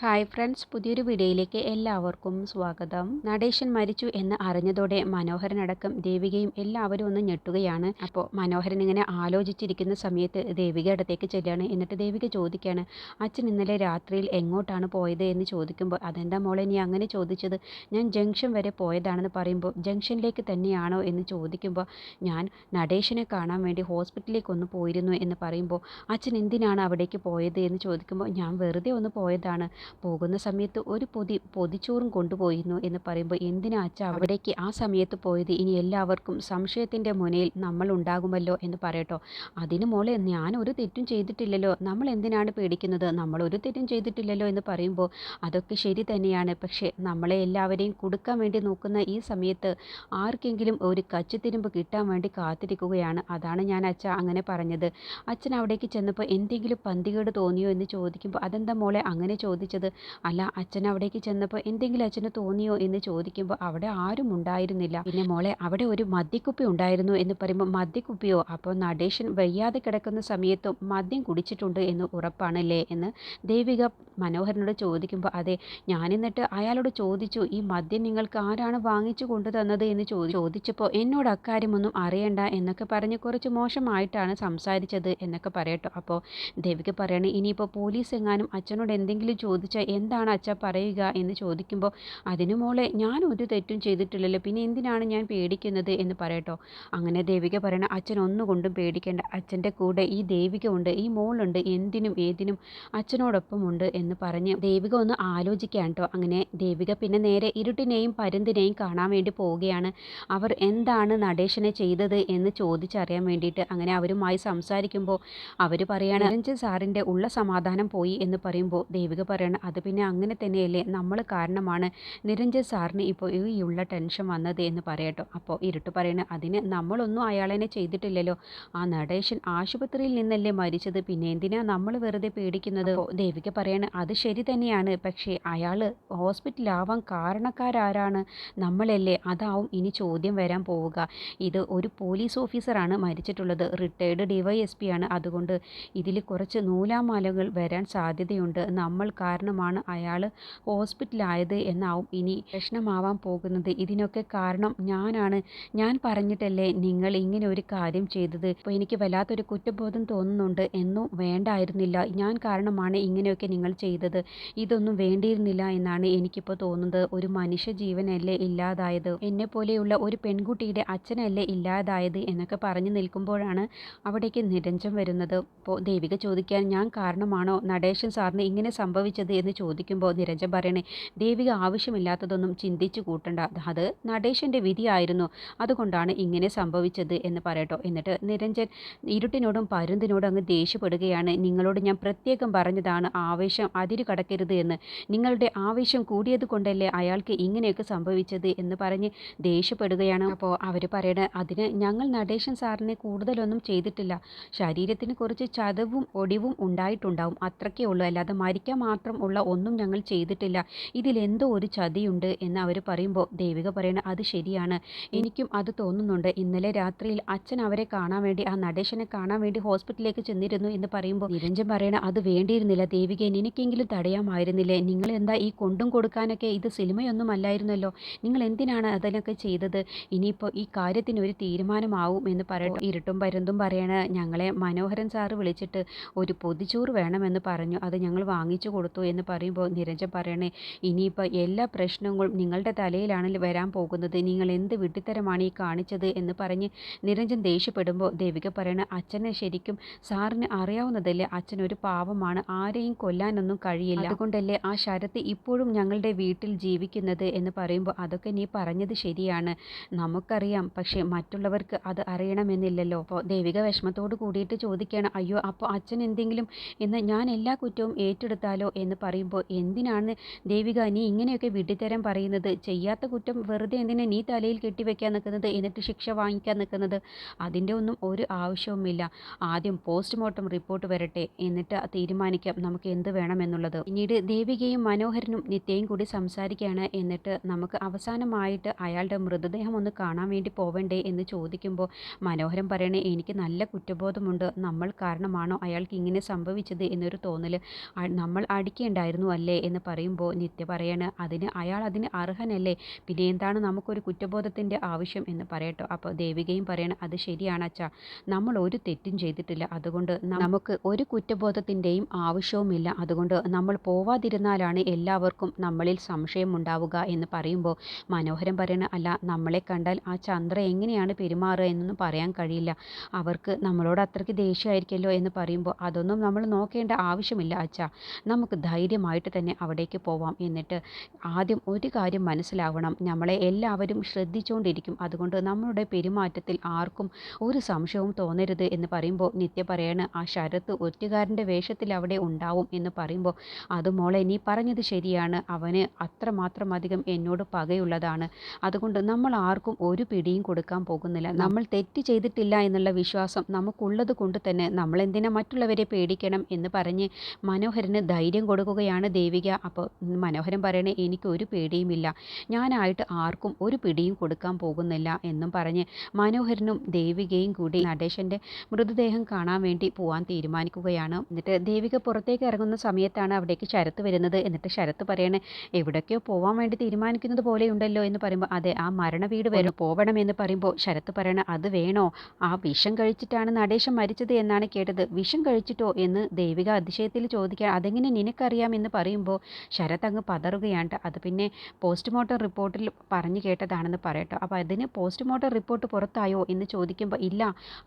Hi friends പുതിയൊരു വീഡിയോയിലേക്ക് എല്ലാവർക്കും സ്വാഗതം. നടേശൻ മരിച്ചു എന്ന് അറിഞ്ഞതോടെ മനോഹരനടക്കം ദേവികയും എല്ലാവരും ഒന്ന് ഞെട്ടുകയാണ്. അപ്പോൾ മനോഹരൻ ഇങ്ങനെ ആലോചിച്ചിരിക്കുന്ന സമയത്ത് ദേവിക അടുത്തേക്ക് ചെല്ലുകയാണ്. എന്നിട്ട് ദേവിക ചോദിക്കുകയാണ് അച്ഛൻ ഇന്നലെ രാത്രിയിൽ എങ്ങോട്ടാണ് പോയത്? എന്ന് ചോദിക്കുമ്പോൾ അതെന്താ മോളെ നീ അങ്ങനെ ചോദിച്ചത്? ഞാൻ ജംഗ്ഷൻ വരെ പോയതാണെന്ന് പറയുമ്പോൾ ജംഗ്ഷനിലേക്ക് തന്നെയാണോ? എന്ന് ചോദിക്കുമ്പോൾ ഞാൻ നടേശനെ കാണാൻ വേണ്ടി ഹോസ്പിറ്റലിലേക്ക് ഒന്ന് പോയിരുന്നു എന്ന് പറയുമ്പോൾ അച്ഛൻ എന്തിനാണ് അവിടേക്ക് പോയത്? എന്ന് ചോദിക്കുമ്പോൾ ഞാൻ വെറുതെ ഒന്ന് പോയതാണ്. പോകുന്ന സമയത്ത് ഒരു പൊതി പൊതിച്ചോറും കൊണ്ടുപോയിരുന്നു എന്ന് പറയുമ്പോൾ എന്തിനാ അച്ഛ അവിടേക്ക് ആ സമയത്ത് പോയത്? ഇനി എല്ലാവർക്കും സംശയത്തിന്റെ മുനയിൽ നമ്മൾ ഉണ്ടാകുമല്ലോ എന്ന് പറയട്ടോ. അതിന് മോളെ ഞാൻ ഒരു തെറ്റും ചെയ്തിട്ടില്ലല്ലോ. നമ്മൾ എന്തിനാണ് പേടിക്കുന്നത്? നമ്മൾ ഒരു തെറ്റും ചെയ്തിട്ടില്ലല്ലോ എന്ന് പറയുമ്പോൾ അതൊക്കെ ശരി തന്നെയാണ്. പക്ഷേ നമ്മളെ എല്ലാവരെയും കൊടുക്കാൻ വേണ്ടി നോക്കുന്ന ഈ സമയത്ത് ആർക്കെങ്കിലും ഒരു കച്ചിത്തിരുമ്പ് കിട്ടാൻ വേണ്ടി കാത്തിരിക്കുകയാണ്. അതാണ് ഞാൻ അച്ഛ അങ്ങനെ പറഞ്ഞത്. അച്ഛൻ അവിടേക്ക് ചെന്നപ്പോൾ എന്തെങ്കിലും പന്തികേട് തോന്നിയോ എന്ന് ചോദിക്കുമ്പോൾ അതെന്താ മോളെ അങ്ങനെ ചോദിച്ചത്? അല്ല അച്ഛൻ അവിടേക്ക് ചെന്നപ്പോൾ എന്തെങ്കിലും അച്ഛന് തോന്നിയോ? എന്ന് ചോദിക്കുമ്പോൾ അവിടെ ആരും ഉണ്ടായിരുന്നില്ല. പിന്നെ മോളെ അവിടെ ഒരു മദ്യക്കുപ്പി ഉണ്ടായിരുന്നു എന്ന് പറയുമ്പോൾ മദ്യക്കുപ്പിയോ? അപ്പോൾ നടേശൻ വയ്യാതെ കിടക്കുന്ന സമയത്തും മദ്യം കുടിച്ചിട്ടുണ്ട് എന്ന് ഉറപ്പാണല്ലേ? എന്ന് ദേവിക മനോഹരനോട് ചോദിക്കുമ്പോൾ അതെ ഞാനെന്നിട്ട് അയാളോട് ചോദിച്ചു ഈ മദ്യം നിങ്ങൾക്ക് ആരാണ് വാങ്ങിച്ചു കൊണ്ടുതന്നത്? എന്ന് ചോദിച്ചപ്പോൾ എന്നോട് അക്കാര്യമൊന്നും അറിയണ്ട എന്നൊക്കെ പറഞ്ഞ് കുറച്ച് മോശമായിട്ടാണ് സംസാരിച്ചത് എന്നൊക്കെ പറയട്ടോ. അപ്പോൾ ദേവിക പറയണേ ഇനിയിപ്പോൾ പോലീസ് എങ്ങാനും അച്ഛനോട് എന്തെങ്കിലും ചോദിച്ചാൽ എന്താണ് അച്ഛ പറയുക? എന്ന് ചോദിക്കുമ്പോൾ അതിനു മോളെ ഞാൻ ഒരു തെറ്റും ചെയ്തിട്ടില്ലല്ലോ. പിന്നെ എന്തിനാണ് ഞാൻ പേടിക്കുന്നത്? എന്ന് പറയട്ടോ. അങ്ങനെ ദേവിക പറയണ അച്ഛൻ ഒന്നുകൊണ്ടും പേടിക്കേണ്ട. അച്ഛന്റെ കൂടെ ഈ ദേവിക ഉണ്ട് ഈ മോളുണ്ട് എന്തിനും ഏതിനും അച്ഛനോടൊപ്പം ഉണ്ട് എന്ന് പറഞ്ഞ് ദേവിക ഒന്ന് ആലോചിക്കാൻ കേട്ടോ അങ്ങനെ ദേവിക പിന്നെ നേരെ ഇരുട്ടിനെയും പരുന്തിനെയും കാണാൻ വേണ്ടി പോവുകയാണ്. അവർ എന്താണ് നടേശനെ ചെയ്തത് എന്ന് ചോദിച്ചറിയാൻ വേണ്ടിയിട്ട് അങ്ങനെ അവരുമായി സംസാരിക്കുമ്പോൾ അവർ പറയാണ് രഞ്ജൻ സാറിന്റെ ഉള്ള സമാധാനം പോയി എന്ന് പറയുമ്പോൾ ദേവിക പറയണം അത് പിന്നെ അങ്ങനെ തന്നെയല്ലേ? നമ്മൾ കാരണമാണ്. നിരഞ്ജൻ സാറിന് ഇപ്പോൾ ഈ ഉള്ള ടെൻഷൻ വന്നത് എന്ന് പറയട്ടോ. അപ്പോൾ ഇരുട്ട് പറയണ അതിന് നമ്മളൊന്നും അയാളെന്നെ ചെയ്തിട്ടില്ലല്ലോ. ആ നടേശൻ ആശുപത്രിയിൽ നിന്നല്ലേ മരിച്ചത്. പിന്നെ എന്തിനാ നമ്മൾ വെറുതെ പേടിക്കുന്നത്? ദേവിക പറയണ അത് ശരി തന്നെയാണ്. പക്ഷേ അയാൾ ഹോസ്പിറ്റലാവാൻ കാരണക്കാരാരാണ് നമ്മളല്ലേ? അതാവും ഇനി ചോദ്യം വരാൻ പോവുക. ഇത് ഒരു പോലീസ് ഓഫീസറാണ് മരിച്ചിട്ടുള്ളത്. റിട്ടയർഡ് ഡിവൈഎസ്പി ആണ്. അതുകൊണ്ട് ഇതിൽ കുറച്ച് നൂലാമാലകൾ വരാൻ സാധ്യതയുണ്ട്. നമ്മൾ കാരണമാണ് അയാൾ ഹോസ്പിറ്റലായത് എന്നാവും ഇനി പ്രശ്നമാവാൻ പോകുന്നത്. ഇതിനൊക്കെ കാരണം ഞാനാണ്. ഞാൻ പറഞ്ഞിട്ടല്ലേ നിങ്ങൾ ഇങ്ങനെ ഒരു കാര്യം ചെയ്തത്. ഇപ്പോൾ എനിക്ക് വല്ലാത്തൊരു കുറ്റബോധം തോന്നുന്നുണ്ട് എന്നും വേണ്ടായിരുന്നില്ല. ഞാൻ കാരണമാണ് ഇങ്ങനെയൊക്കെ നിങ്ങൾ ചെയ്തത്. ഇതൊന്നും വേണ്ടിയിരുന്നില്ല എന്നാണ് എനിക്കിപ്പോൾ തോന്നുന്നത്. ഒരു മനുഷ്യ ജീവനല്ലേ ഇല്ലാതായത്? എന്നെ പോലെയുള്ള ഒരു പെൺകുട്ടിയുടെ അച്ഛനല്ലേ ഇല്ലാതായത് എന്നൊക്കെ പറഞ്ഞു നിൽക്കുമ്പോഴാണ് അവിടേക്ക് നിരഞ്ജം വരുന്നത്. ഇപ്പോൾ ദേവിക ചോദിക്കാൻ ഞാൻ കാരണമാണോ? നടേശൻ സാറിന് ഇങ്ങനെ സംഭവിച്ചത് എന്ന് ചോദിക്കുമ്പോൾ നിരഞ്ജൻ പറയണേ ദേവിക ആവശ്യമില്ലാത്തതൊന്നും ചിന്തിച്ചു കൂട്ടണ്ട. അത് നടേശന്റെ വിധിയായിരുന്നു. അതുകൊണ്ടാണ് ഇങ്ങനെ സംഭവിച്ചത് എന്ന് പറയട്ടോ. എന്നിട്ട് നിരഞ്ജൻ ഇരുട്ടിനോടും പരുന്തിനോടും അങ്ങ് ദേഷ്യപ്പെടുകയാണ്. നിങ്ങളോട് ഞാൻ പ്രത്യേകം പറഞ്ഞതാണ് ആവേശം അതിരു കടക്കരുത് എന്ന്. നിങ്ങളുടെ ആവേശം കൂടിയത് കൊണ്ടല്ലേ അയാൾക്ക് ഇങ്ങനെയൊക്കെ സംഭവിച്ചത്? എന്ന് പറഞ്ഞ് ദേഷ്യപ്പെടുകയാണ്. അപ്പോൾ അവർ പറയണ അതിന് ഞങ്ങൾ നടേശൻ സാറിനെ കൂടുതലൊന്നും ചെയ്തിട്ടില്ല. ശരീരത്തിന് കുറച്ച് ചതവും ഒടിവും ഉണ്ടായിട്ടുണ്ടാവും. അത്രയ്ക്കേ ഉള്ളൂ. അല്ലാതെ മരിക്കാൻ മാത്രം ഉള്ള ഒന്നും ഞങ്ങൾ ചെയ്തിട്ടില്ല. ഇതിലെന്തോ ഒരു ചതിയുണ്ട് എന്ന് അവർ പറയുമ്പോൾ ദേവിക പറയണ അത് ശരിയാണ്. എനിക്കും അത് തോന്നുന്നുണ്ട്. ഇന്നലെ രാത്രിയിൽ അച്ഛൻ അവരെ കാണാൻ വേണ്ടി ആ നടേശനെ കാണാൻ വേണ്ടി ഹോസ്പിറ്റലിലേക്ക് ചെന്നിരുന്നു എന്ന് പറയുമ്പോൾ നിരഞ്ജൻ പറയണ അത് വേണ്ടിയിരുന്നില്ല. ദേവിക എനിക്കെങ്കിലും തടയാമായിരുന്നില്ലേ? നിങ്ങൾ എന്താ ഈ കൊണ്ടും കൊടുക്കാനൊക്കെ ഇത് സിനിമയൊന്നും അല്ലായിരുന്നല്ലോ? നിങ്ങൾ എന്തിനാണ് അതിനൊക്കെ ചെയ്തത്? ഇനിയിപ്പോൾ ഈ കാര്യത്തിന് ഒരു തീരുമാനമാവും എന്ന് പറയട്ടെ. ഇരുട്ടും പരുന്തും പറയണ ഞങ്ങളെ മനോഹരൻ സാറ് വിളിച്ചിട്ട് ഒരു പൊതിച്ചോറ് വേണമെന്ന് പറഞ്ഞു. അത് ഞങ്ങൾ വാങ്ങിച്ചു കൊടുത്തു എന്ന് പറയുമ്പോൾ നിരഞ്ജൻ പറയണേ ഇനിയിപ്പോൾ എല്ലാ പ്രശ്നങ്ങളും നിങ്ങളുടെ തലയിലാണ് വരാൻ പോകുന്നത്. നിങ്ങൾ എന്ത് വിട്ടിത്തരമാണ് ഈ കാണിച്ചത് എന്ന് പറഞ്ഞ് നിരഞ്ജൻ ദേഷ്യപ്പെടുമ്പോൾ ദേവിക പറയണ അച്ഛനെ ശരിക്കും സാറിന് അറിയാവുന്നതല്ലേ? അച്ഛൻ ഒരു പാവമാണ് ആരെയും കൊല്ലാനൊന്നും കഴിയില്ല. അതുകൊണ്ടല്ലേ ആ ശരത്ത് ഇപ്പോഴും ഞങ്ങളുടെ വീട്ടിൽ ജീവിക്കുന്നത് എന്ന് പറയുമ്പോൾ അതൊക്കെ നീ പറഞ്ഞത് ശരിയാണ്. നമുക്കറിയാം പക്ഷേ മറ്റുള്ളവർക്ക് അത് അറിയണമെന്നില്ലല്ലോ. അപ്പോൾ ദേവിക വിഷമത്തോട് കൂടിയിട്ട് ചോദിക്കുകയാണ് അയ്യോ അപ്പോൾ അച്ഛൻ എന്തെങ്കിലും എന്ന് ഞാൻ എല്ലാ കുറ്റവും ഏറ്റെടുത്താലോ? എന്ന് പറയുമ്പോൾ എന്തിനാണ് ദേവിക നീ ഇങ്ങനെയൊക്കെ വിട്ടിത്തരം പറയുന്നത്? ചെയ്യാത്ത കുറ്റം വെറുതെ എന്തിനാ നീ തലയിൽ കെട്ടിവെക്കാൻ നിൽക്കുന്നത്? എന്നിട്ട് ശിക്ഷ വാങ്ങിക്കാൻ നിൽക്കുന്നത്? അതിന്റെ ഒന്നും ഒരു ആവശ്യവുമില്ല. ആദ്യം പോസ്റ്റ്മോർട്ടം റിപ്പോർട്ട് വരട്ടെ. എന്നിട്ട് തീരുമാനിക്കാം നമുക്ക് എന്ത് വേണമെന്നുള്ളത് പിന്നീട് ദേവികയും മനോഹരനും നിത്യയും കൂടി സംസാരിക്കുകയാണ്. എന്നിട്ട് നമുക്ക് അവസാനമായിട്ട് അയാളുടെ മൃതദേഹം ഒന്ന് കാണാൻ വേണ്ടി പോവണ്ടേ എന്ന് ചോദിക്കുമ്പോൾ മനോഹരൻ പറയണേ എനിക്ക് നല്ല കുറ്റബോധമുണ്ട്. നമ്മൾ കാരണമാണോ അയാൾക്ക് ഇങ്ങനെ സംഭവിച്ചത്? എന്നൊരു തോന്നൽ നമ്മൾ അടിക്ക് ശിക്ഷിക്കേണ്ടായിരുന്നു അല്ലേ എന്ന് പറയുമ്പോൾ നിത്യ പറയാണ് അതിന് അയാൾ അതിന് അർഹനല്ലേ? പിന്നെ എന്താണ് നമുക്കൊരു കുറ്റബോധത്തിന്റെ ആവശ്യം? എന്ന് പറയട്ടോ. അപ്പോൾ ദേവികയും പറയണം അത് ശരിയാണ് അച്ഛാ. നമ്മൾ ഒരു തെറ്റും ചെയ്തിട്ടില്ല. അതുകൊണ്ട് നമുക്ക് ഒരു കുറ്റബോധത്തിന്റെയും ആവശ്യവുമില്ല. അതുകൊണ്ട് നമ്മൾ പോവാതിരുന്നാലാണ് എല്ലാവർക്കും നമ്മളിൽ സംശയം ഉണ്ടാവുക എന്ന് പറയുമ്പോൾ മനോഹരം പറയണ അല്ല നമ്മളെ കണ്ടാൽ ആ ചന്ദ്ര എങ്ങനെയാണ് പെരുമാറുക എന്നൊന്നും പറയാൻ കഴിയില്ല. അവർക്ക് നമ്മളോട് അത്രയ്ക്ക് ദേഷ്യമായിരിക്കുമല്ലോ എന്ന് പറയുമ്പോൾ അതൊന്നും നമ്മൾ നോക്കേണ്ട ആവശ്യമില്ല അച്ഛാ. നമുക്ക് ധൈര്യമായിട്ട് തന്നെ അവിടേക്ക് പോവാം. എന്നിട്ട് ആദ്യം ഒരു കാര്യം മനസ്സിലാവണം. നമ്മളെ എല്ലാവരും ശ്രദ്ധിച്ചുകൊണ്ടിരിക്കും അതുകൊണ്ട് നമ്മളുടെ പെരുമാറ്റത്തിൽ ആർക്കും ഒരു സംശയവും തോന്നരുത് എന്ന് പറയുമ്പോൾ നിത്യ പറയാണ് ആ ശരത്ത് ഒറ്റുകാരന്റെ വേഷത്തിൽ അവിടെ ഉണ്ടാവും എന്ന് പറയുമ്പോൾ അത് മോളെ നീ പറഞ്ഞത് ശരിയാണ്. അവന് അത്രമാത്രം അധികം എന്നോട് പകയുള്ളതാണ്. അതുകൊണ്ട് നമ്മൾ ആർക്കും ഒരു പിടിയും കൊടുക്കാൻ പോകുന്നില്ല. നമ്മൾ തെറ്റ് ചെയ്തിട്ടില്ല എന്നുള്ള വിശ്വാസം നമുക്കുള്ളത് കൊണ്ട് തന്നെ നമ്മൾ എന്തിനാ മറ്റുള്ളവരെ പേടിക്കണം എന്ന് പറഞ്ഞ് മനോഹരന് ധൈര്യം കൊടുക്കുകയാണ് ദേവിക. അപ്പോൾ മനോഹരൻ പറയണേ എനിക്ക് ഒരു പേടിയുമില്ല. ഞാനായിട്ട് ആർക്കും ഒരു പിടിയും കൊടുക്കാൻ പോകുന്നില്ല എന്നും പറഞ്ഞ് മനോഹരനും ദേവികയും കൂടി നടേശന്റെ മൃതദേഹം കാണാൻ വേണ്ടി പോകാൻ തീരുമാനിക്കുകയാണ്. എന്നിട്ട് ദേവിക പുറത്തേക്ക് ഇറങ്ങുന്ന സമയത്താണ് അവിടേക്ക് ശരത്ത് വരുന്നത്. എന്നിട്ട് ശരത്ത് പറയണേ എവിടേക്കോ പോകാൻ വേണ്ടി തീരുമാനിക്കുന്നത് പോലെയുണ്ടല്ലോ എന്ന് പറയുമ്പോൾ അതെ ആ മരണ വീട് വരെ പോകണം എന്ന് പറയുമ്പോൾ ശരത്ത് പറയണ അത് വേണോ? ആ വിഷം കഴിച്ചിട്ടാണ് നടേശൻ മരിച്ചത് എന്നാണ് കേട്ടത്. വിഷം കഴിച്ചിട്ടോ? എന്ന് ദേവിക അതിശയത്തിൽ ചോദിക്കുക അതെങ്ങനെ നിനക്കറിയാം? എന്ന് പറയുമ്പോൾ ശരത് അങ്ങ് പതറുകയാണ് അത് പിന്നെ പോസ്റ്റ്മോർട്ടം റിപ്പോർട്ടിൽ പറഞ്ഞു കേട്ടതാണെന്ന് പറയട്ടോ. അപ്പോൾ അതിന് പോസ്റ്റ്മോർട്ടം റിപ്പോർട്ട് പുറത്തായോ എന്ന് ചോദിക്കുമ്പോൾ ഇല്ല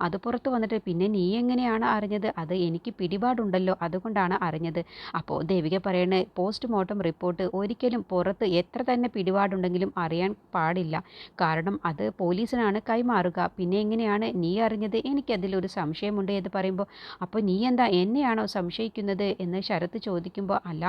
അത് പുറത്ത് വന്നിട്ട് പിന്നെ നീ എങ്ങനെയാണ് അറിഞ്ഞത്? അത് എനിക്ക് പിടിപാടുണ്ടല്ലോ അതുകൊണ്ടാണ് അറിഞ്ഞത്. അപ്പോൾ ദേവിക പറയണ പോസ്റ്റ്മോർട്ടം റിപ്പോർട്ട് ഒരിക്കലും പുറത്ത് എത്ര തന്നെ പിടിപാടുണ്ടെങ്കിലും അറിയാൻ പാടില്ല. കാരണം അത് പോലീസിനാണ് കൈമാറുക. പിന്നെ എങ്ങനെയാണ് നീ അറിഞ്ഞത്? എനിക്കതിലൊരു സംശയമുണ്ട് എന്ന് പറയുമ്പോൾ അപ്പോൾ നീ എന്താ എന്നെയാണോ സംശയിക്കുന്നത് എന്ന് ശരത്ത് ചോദിക്കുമ്പോൾ അല്ല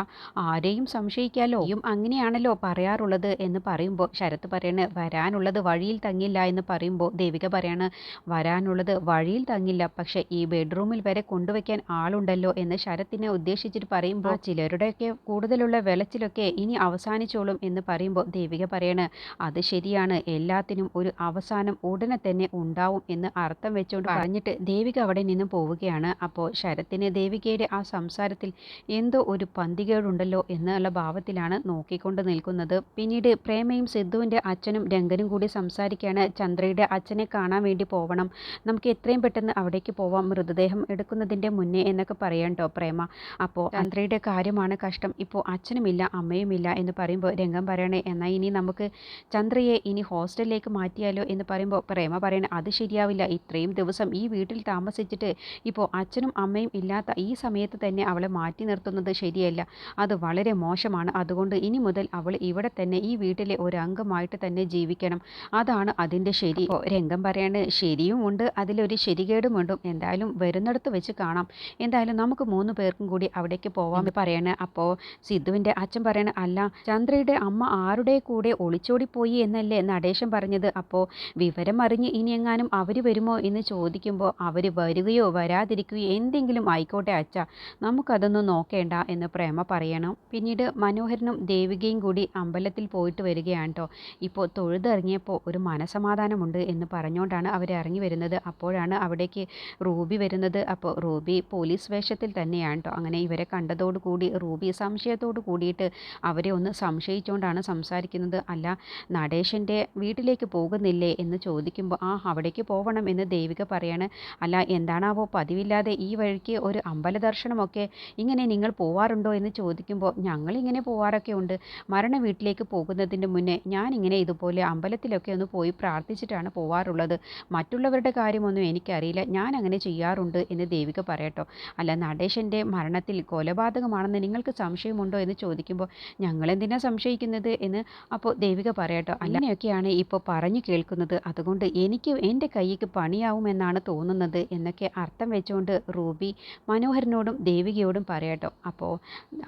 ആരെയും സംശയിക്കാലോ? യും അങ്ങനെയാണല്ലോ പറയാറുള്ളത് എന്ന് പറയുമ്പോൾ ശരത്ത് പറയാണ് വരാനുള്ളത് വഴിയിൽ തങ്ങില്ല എന്ന് പറയുമ്പോൾ ദേവിക പറയാണ് വരാനുള്ളത് വഴിയിൽ തങ്ങില്ല പക്ഷേ ഈ ബെഡ്റൂമിൽ വരെ കൊണ്ടുവയ്ക്കാൻ ആളുണ്ടല്ലോ എന്ന് ശരത്തിനെ ഉദ്ദേശിച്ചിട്ട് പറയുമ്പോൾ ചിലരുടെയൊക്കെ കൂടുതലുള്ള വിളച്ചിലൊക്കെ ഇനി അവസാനിച്ചോളും എന്ന് പറയുമ്പോൾ ദേവിക പറയാണ് അത് ശരിയാണ് എല്ലാത്തിനും ഒരു അവസാനം ഉടനെ തന്നെ ഉണ്ടാവും എന്ന് അർത്ഥം വെച്ചുകൊണ്ട് പറഞ്ഞിട്ട് ദേവിക അവിടെ നിന്ന് പോവുകയാണ്. അപ്പോൾ ശരത്തിന് ദേവികയുടെ ആ സംസാരത്തിൽ എന്തോ ഒരു പന്തികേടുണ്ടല്ലോ എന്നുള്ള ഭാവത്തിലാണ് നോക്കിക്കൊണ്ട് നിൽക്കുന്നത്. പിന്നീട് പ്രേമയും സിദ്ധുവിന്റെ അച്ഛനും രംഗനും കൂടി സംസാരിക്കുകയാണ് ചന്ദ്രയുടെ അച്ഛനെ കാണാൻ വേണ്ടി പോവണം. നമുക്ക് എത്രയും പെട്ടെന്ന് അവിടേക്ക് പോവാം മൃതദേഹം എടുക്കുന്നതിന്റെ മുന്നേ എന്നൊക്കെ പറയാം കേട്ടോ പ്രേമ. അപ്പോൾ ചന്ദ്രയുടെ കാര്യമാണ് കഷ്ടം. ഇപ്പോൾ അച്ഛനുമില്ല അമ്മയുമില്ല എന്ന് പറയുമ്പോൾ രംഗം പറയണേ എന്നാൽ ഇനി നമുക്ക് ചന്ദ്രയെ ഇനി ഹോസ്റ്റലിലേക്ക് മാറ്റിയാലോ? എന്ന് പറയുമ്പോൾ പ്രേമ പറയണേ അത് ശരിയാവില്ല. ഇത്രയും ദിവസം ഈ വീട്ടിൽ താമസിച്ചിട്ട് ഇപ്പോൾ അച്ഛനും അമ്മയും ഇല്ലാത്ത ഈ സമയത്ത് തന്നെ അവളെ മാറ്റി നിർത്തുന്നത് ശരിയല്ല അത് വളരെ മോശമാണ്. അതുകൊണ്ട് ഇനി മുതൽ അവൾ ഇവിടെ തന്നെ ഈ വീട്ടിലെ ഒരു അംഗമായിട്ട് തന്നെ ജീവിക്കണം. അതാണ് അതിന്റെ ശരി. രംഗം പറയാണ് ശരിയും ഉണ്ട്. അതിലൊരു ശരികേടുമുണ്ടും എന്തായാലും വരുന്നിടത്ത് വെച്ച് കാണാം. എന്തായാലും നമുക്ക് മൂന്ന് പേർക്കും കൂടി അവിടേക്ക് പോവാൻ പറയണേ. അപ്പോൾ സിദ്ധുവിന്റെ അച്ഛൻ പറയണ അല്ല ചന്ദ്രയുടെ അമ്മ ആരുടെ കൂടെ ഒളിച്ചോടിപ്പോയി എന്നല്ലേ നടേശൻ പറഞ്ഞത്. അപ്പോൾ വിവരം അറിഞ്ഞ് ഇനി എങ്ങാനും അവർ വരുമോ എന്ന് ചോദിക്കുമ്പോൾ അവർ വരികയോ വരാതിരിക്കുകയോ എന്തെങ്കിലും ആയിക്കോട്ടെ അച്ഛ. നമുക്കതൊന്നും നോക്കേണ്ട എന്ന് പ്രേമ പറയണം. പിന്നീട് മനോഹരനും ദേവികയും കൂടി അമ്പലത്തിൽ പോയിട്ട് വരികയാണ് കേട്ടോ ഇപ്പോൾ തൊഴുതിറങ്ങിയപ്പോൾ ഒരു മനസമാധാനമുണ്ട് എന്ന് പറഞ്ഞുകൊണ്ടാണ് അവർ ഇറങ്ങി വരുന്നത്. അപ്പോഴാണ് അവിടേക്ക് റൂബി വരുന്നത്. അപ്പോൾ റൂബി പോലീസ് വേഷത്തിൽ തന്നെയാണ് കേട്ടോ അങ്ങനെ ഇവരെ കണ്ടതോടുകൂടി റൂബി സംശയത്തോട് കൂടിയിട്ട് അവരെ ഒന്ന് സംശയിച്ചുകൊണ്ടാണ് സംസാരിക്കുന്നത്. അല്ല നടേശന്റെ വീട്ടിലേക്ക് പോകുന്നില്ലേ എന്ന് ചോദിക്കുമ്പോൾ ആ അവിടേക്ക് പോകണം എന്ന് ദേവിക പറയാണ്. അല്ല എന്താണാവോ പതിവില്ലാതെ ഈ വഴിക്ക് ഒരു അമ്പല ദർശനമൊക്കെ ഇങ്ങനെ നിങ്ങൾ പോവാറുണ്ടോ? എന്ന് ചോദിക്കുമ്പോൾ ഞങ്ങളിങ്ങനെ പോകാറൊക്കെ ഉണ്ട്. മരണ വീട്ടിലേക്ക് പോകുന്നതിന് മുന്നേ ഞാനിങ്ങനെ ഇതുപോലെ അമ്പലത്തിലൊക്കെ ഒന്ന് പോയി പ്രാർത്ഥിച്ചിട്ടാണ് പോവാറുള്ളത്. മറ്റുള്ളവരുടെ കാര്യമൊന്നും എനിക്കറിയില്ല. ഞാൻ അങ്ങനെ ചെയ്യാറുണ്ട് എന്ന് ദേവിക പറയട്ടോ. അല്ല നടേശന്റെ മരണത്തിൽ കൊലപാതകമാണെന്ന് നിങ്ങൾക്ക് സംശയമുണ്ടോ എന്ന് ചോദിക്കുമ്പോൾ ഞങ്ങളെന്തിനാ സംശയിക്കുന്നത് എന്ന് അപ്പോൾ ദേവിക പറയട്ടോ. അങ്ങനെയൊക്കെയാണ് ഇപ്പോൾ പറഞ്ഞു കേൾക്കുന്നത്. അതുകൊണ്ട് എനിക്ക് എന്റെ കൈക്ക് പണിയാവുമെന്നാണ് തോന്നുന്നത് എന്നൊക്കെ അർത്ഥം വെച്ചുകൊണ്ട് റൂബി മനോഹരനോടും ദേവികയോടും പറയട്ടോ. അപ്പോൾ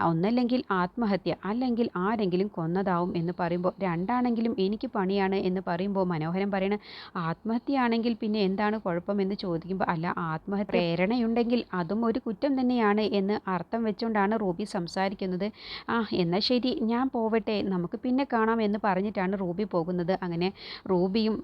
ഒന്നല്ലെങ്കിൽ ആത്മഹത്യ അല്ലെങ്കിൽ ആരെങ്കിലും കൊന്നതാവും എന്ന് പറയുമ്പോൾ രണ്ടാണെങ്കിലും എനിക്ക് പണിയാണ് എന്ന് പറയുമ്പോൾ മനോഹരൻ പറയണ ആത്മഹത്യയാണെങ്കിൽ പിന്നെ എന്താണ് കുഴപ്പമെന്ന് ചോദിക്കുമ്പോൾ അല്ല ആത്മഹത്യ പ്രേരണയുണ്ടെങ്കിൽ അതും ഒരു കുറ്റം തന്നെയാണ് എന്ന് അർത്ഥം വെച്ചുകൊണ്ടാണ് റൂബി സംസാരിക്കുന്നത്. ആ എന്നാൽ ശരി ഞാൻ പോവട്ടെ നമുക്ക് പിന്നെ കാണാം എന്ന് പറഞ്ഞിട്ടാണ് റൂബി പോകുന്നത്. അങ്ങനെ റൂബിയും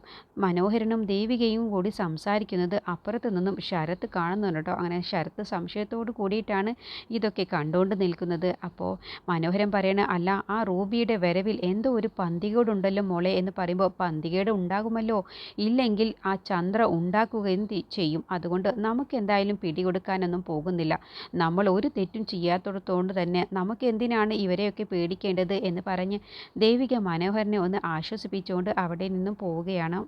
മനോഹരനും ദേവികയും കൂടി സംസാരിക്കുന്നത് അപ്പുറത്ത് നിന്നും ശരത്ത് കാണുന്നുണ്ട് അങ്ങനെ ശരത്ത് സംശയത്തോട് കൂടിയിട്ടാണ് ഇതൊക്കെ കണ്ടുകൊണ്ട് നിൽക്കുന്നത്. അപ്പോൾ മനോഹരൻ പറയണ അല്ല ആ റൂബിയുടെ വരവിൽ എന്തോ ഒരു പന്തികേടുണ്ടല്ലോ മോളെ എന്ന് പറയുമ്പോൾ പന്തികേട് ഉണ്ടാകുമല്ലോ. ഇല്ലെങ്കിൽ ആ ചന്ദ്ര ഉണ്ടാക്കുകയും ചെയ്യും. അതുകൊണ്ട് നമുക്ക് എന്തായാലും പിടികൊടുക്കാനൊന്നും പോകുന്നില്ല. നമ്മൾ ഒരു തെറ്റും ചെയ്യാത്തടത്തോണ്ട് തന്നെ നമുക്ക് എന്തിനാണ് ഇവരെയൊക്കെ പേടിക്കേണ്ടത് എന്ന് പറഞ്ഞ് ദേവിക മനോഹരനെ ഒന്ന് ആശ്വസിപ്പിച്ചുകൊണ്ട് അവിടെ നിന്നും പോവുകയാണ്.